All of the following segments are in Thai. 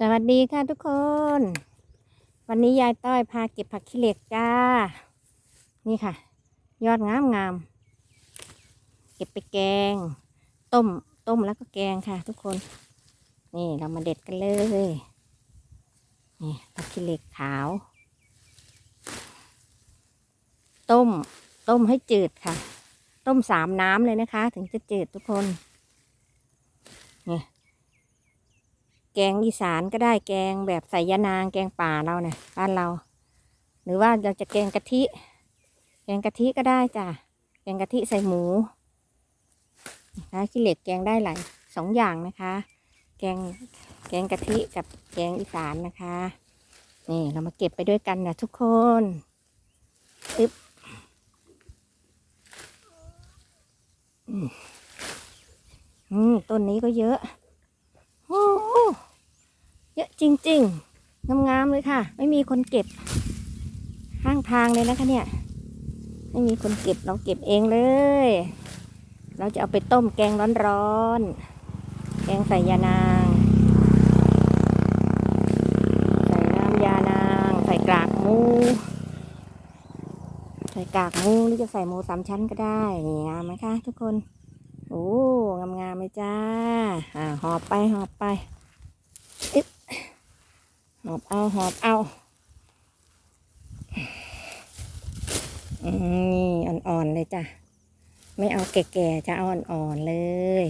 สวัสดีค่ะทุกคน วันนี้ยายต้อยพาเก็บผักขี้เหล็กจ้า นี่ค่ะ ยอดงามงามๆเก็บไปแกง ต้ม ต้มแล้วก็แกงค่ะทุกคน นี่เรามาเด็ดกันเลย นี่ผักขี้เหล็กขาว ต้ม ต้มให้จืดค่ะ ต้มสามน้ำเลยนะคะ ถึงจะจืดทุกคน นี่ แกงอีสานก็ได้แกงแบบใส่ยานางแกงป่าเราเนี่ยบ้านเรา หรือว่าเราจะแกงกะทิ แกงกะทิก็ได้จ้ะแกงกะทิใส่หมูนะคะขี้เหล็กแกงได้หลายสองอย่างนะคะ แกงแกงกะทิกับแกงอีสานนะคะ นี่เรามาเก็บไปด้วยกันนะทุกคนอึ๊บอืมต้นนี้ก็เยอะ โอ้ เยอะจริงๆ งามๆเลยค่ะ ไม่มีคนเก็บ ข้างทางเลยนะคะเนี่ย ไม่มีคนเก็บเราเก็บเองเลย เราจะเอาไปต้มแกงร้อนๆ แกงใส่ยานาง ใส่น้ำยานาง ใส่กากหมู ใส่กากหมูหรือจะใส่หมูสามชั้นก็ได้นี่งามไหมคะทุกคน โอ้ งามๆเลยจ้า อ่าหอบไปหอบไป หอบเอาหอบเอาอนี่อ่อนๆเลยจ้ะ ไม่เอาแก่ๆจะเอาอ่อนๆเลย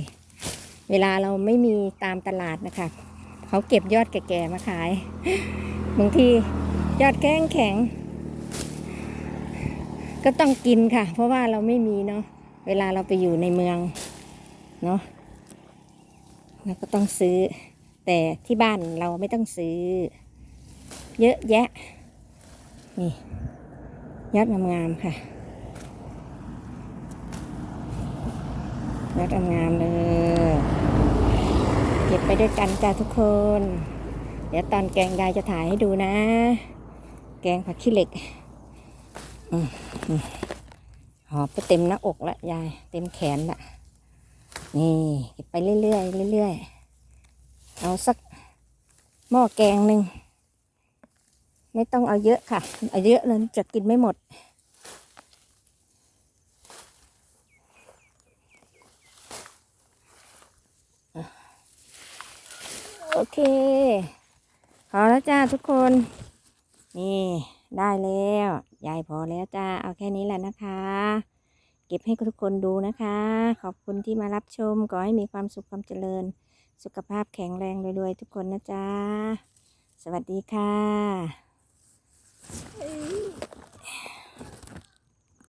เวลาเราไม่มีตามตลาดนะคะ เขาเก็บยอดแก่ๆมาขาย บางทียอดแข็งแข็ง ก็ต้องกินค่ะ เพราะว่าเราไม่มีเนาะ เวลาเราไปอยู่ในเมืองเนาะเราก็ต้องซื้อ แต่ที่บ้านเราไม่ต้องซื้อ เยอะแยะ นี่ยอดงามๆค่ะยอดงามๆเลย เก็บไปด้วยกันจ้าทุกคน เดี๋ยวตอนแกงยายจะถ่ายให้ดูนะ แกงผักขี้เหล็กอืมอืมหอบไปเต็มหน้าอกละยาย เต็มแขนละนี่เก็บไปเรื่อยๆเรื่อยๆเอาสักหม้อแกงหนึ่ง ไม่ต้องเอาเยอะค่ะ เอาเยอะเลยจะกินไม่หมด โอเคพอแล้วจ้าทุกคน นี่ได้แล้ว ยายพอแล้วจ้า เอาแค่นี้แหละนะคะ เก็บให้ทุกคนดูนะคะ ขอบคุณที่มารับชม ขอให้มีความสุขความเจริญ สุขภาพแข็งแรงรวยๆทุกคนนะจ๊ะสวัสดีค่ะ 哎。